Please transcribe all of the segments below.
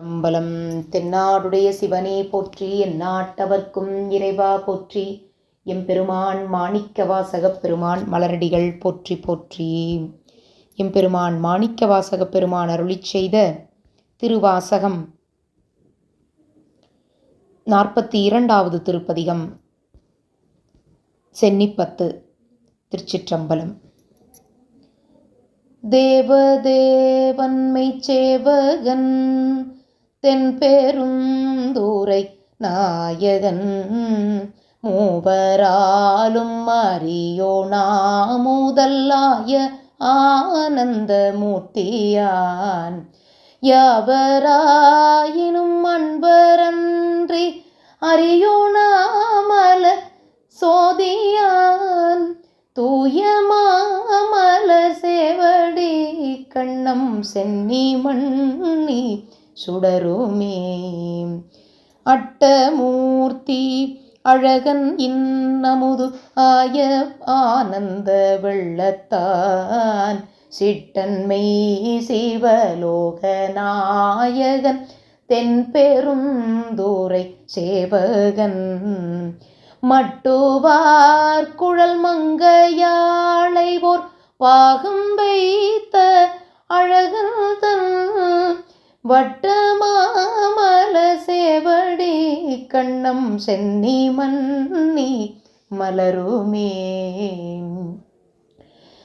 அம்பலம் தென்னாடுடைய சிவனே போற்றி எந்நாட்டவர்க்கும் இறைவா போற்றி. எம்பெருமான் மாணிக்கவாசகப் பெருமான் மலரடிகள் போற்றி போற்றி. எம்பெருமான் மாணிக்கவாசகப் பெருமான் அருளி செய்த திருவாசகம் நாற்பத்தி இரண்டாவது திருப்பதிகம் சென்னிப்பத்து திருச்சிற்றம்பலம். தேவதேவன்மை சேவகன் தென்பெரும் தூரை நாயகன் மூவராலும் அறியோ நாமுதல்லாய ஆனந்த மூர்த்தியான் யாவராயினும் அன்பரன்றி அறியோனாமல சோதியான். தூய மாமலர் சேவடி கண்ணம் சென்னி மண்ணி சுடருமே. அட்டமூர்த்தி அழகன் இன்னமுது ஆய ஆனந்த வெள்ளத்தான். சிட்டன்மை சிவலோகநாயகன் தென்பெரும் தூரை சேவகன். மட்டுவார் குழல் மங்கையாளை போர் பாகம் வைத்த அழகன் தன் வட்டமாமல சேவடி கண்ணம் சென்னி மன்னி மலருமே.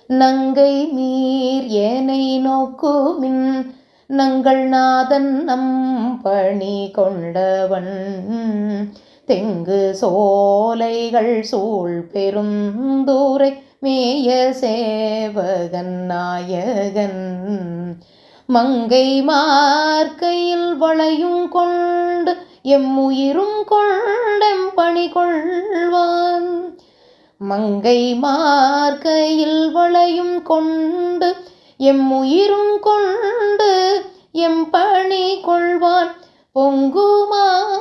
நங்கை மீர் ஏனை நோக்குமின் நங்கள் நாதன் நம் பணி கொண்டவன். தெங்கு சோலைகள் சூழ் பெருந்தூரை மேய சேவகன் நாயகன். மங்கை மார்க்கையில் வளையும் கொண்டு எம்முயிரும் கொண்டெம் பணி கொள்வான். மங்கை மார்க்கையில் வளையும் கொண்டு எம்முயிரும் கொண்டு எம் பணி கொள்வான். பொங்குமாமலர்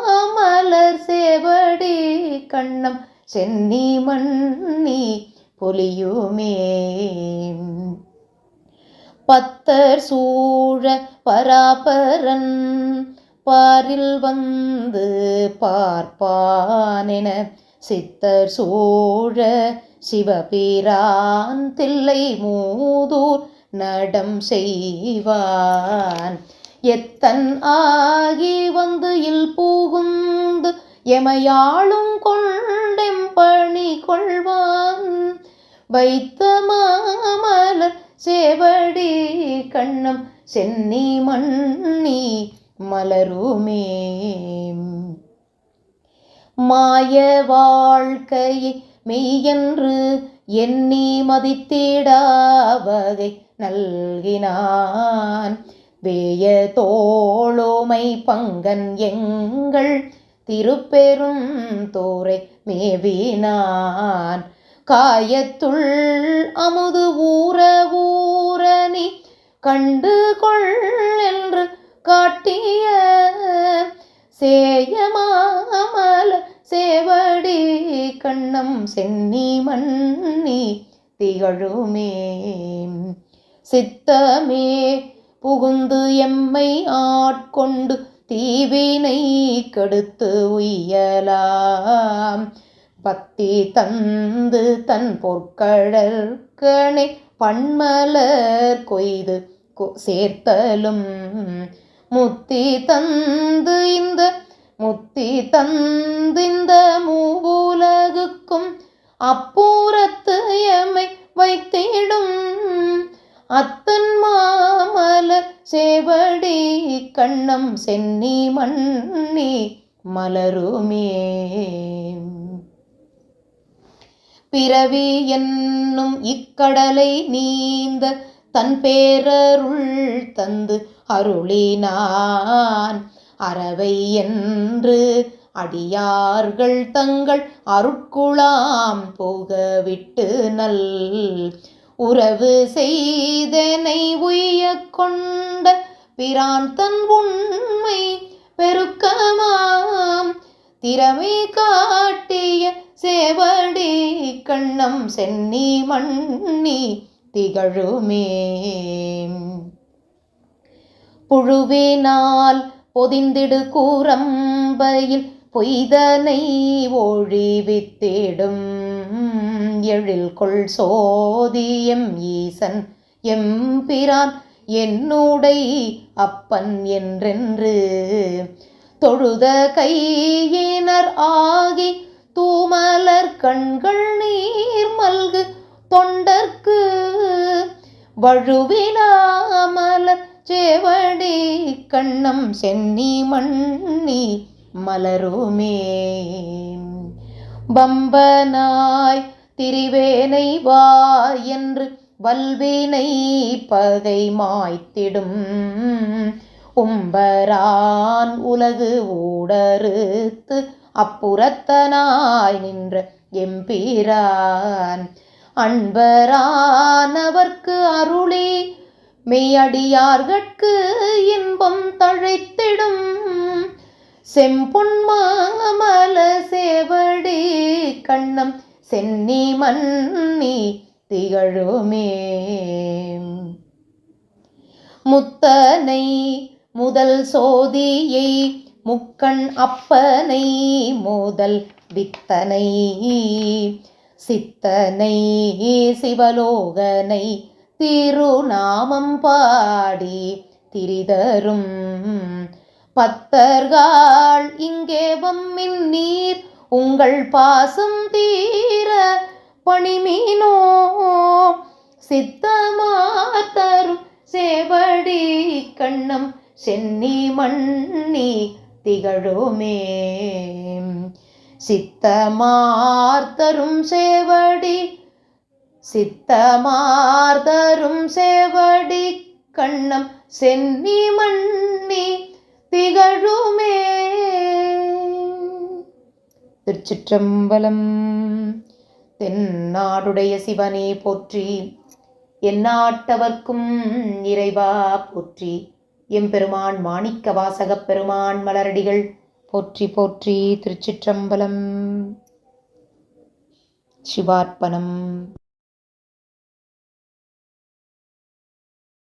சேவடி கண்ணம் சென்னி மன்னி பொலியுமே. பத்தர் சூழ பராபரன் பாரில் வந்து பார்ப்பானென சித்தர் சூழ சிவபிரான் தில்லை மூதூர் நடம் செய்வான். எத்தன் ஆகி வந்து இல் பூகுந்து எமையாளும் கொண்டெம் பணி கொள்வான் வைத்த மாமலர் சேவடி கண்ணம் சென்னி மண்ணி மலருமே. மாய வாழ்க்கையை மெய்யென்று எண்ணி மதித்திடாவகை நல்கினான். வேய தோளுமை பங்கன் எங்கள் திருப்பெரும் தோரை மேவினான். காயத்துள் அமுது ஊற ஊரணி கண்டு கொள் என்று காட்டிய சேயமாமல சேவடி கண்ணம் சென்னி மண்ணி திகழுமே. சித்தமே புகுந்து எம்மை ஆட்கொண்டு தீவினை கெடுத்து உய்யலாம். பத்தி தந்து தன் பொற்கழற்கணை பண்மலர் கொய்து சேர்த்தலும். முத்தி தந்து இந்த முத்தி தந்திந்த மூவுலகுக்கும் அப்பூரத்து எமை வைத்திடும். அத்தன் மாமல சேவடி கண்ணம் சென்னி மண்ணி மலருமே. பிறவி என்னும் இக்கடலை நீந்த தன் பேரருள் தந்து அருளினான். அறவை என்று அடியார்கள் தங்கள் அருட்குளாம் போகவிட்டு நல். உறவு செய்தனை உய்ய கொண்ட பிரான் தன் உண்மை பெருக்கமாம். திறமை காட்டிய சேவடி கண்ணம் சென்னி மண்ணி திகழுமே. புழுவினால் பொதிந்திடு கூரம்பையில் பொய்தனை ஒழிவித்திடும் எழில் கொள் சோதியம் ஈசன் எம்பிரான் என்னுடை அப்பன் என்றென்று. தொழுத கையினர் ஆகி தூமலர் கண்கள் நீர் மல்கு தொண்டர்க்கு. வழுவினாமலர் சேவடி கண்ணம் சென்னி மண்ணி மலருமே. பம்பனாய் திரிவேனை வா என்று வல்வினை பகை மாய்த்திடும். உம்பரான் உலகு ஊடறுத்து அப்புறத்தனாய் நின்ற எம்பீரான். அன்பரானவர்க்கு அருளி மெய்யடியார்கட்கு இன்பம் தழைத்திடும். செம்பொன் செம்பொன்மாமல சேவடி கண்ணம் சென்னி மன்னி திகழுமே. முத்தனை முதல் சோதியை முக்கண் அப்பனை மோதல் வித்தனை சித்தனை சிவலோகனை திருநாமம் பாடி திரிதரும். பத்தர்கள் இங்கே வம்மின் நீர் உங்கள் பாசம் தீர பணிமீனோ சித்தமாத்தரும் சேவடி கண்ணம் சென்னி மண்ணி திகழுமே. சித்தமார்த்தரும் சேவடி சித்தமார்தரும் சேவடி கண்ணம் சென்னி மண்ணி திகழுமே. திருச்சிற்றம்பலம் தென்னாடுடைய சிவனே போற்றி எந்நாட்டவர்க்கும் இறைவா போற்றி. எம்பெருமான் மாணிக்க வாசகப் பெருமான் மலரடிகள். போற்றி போற்றி திருச்சிற்றம்பலம். சிவார்ப்பணம்.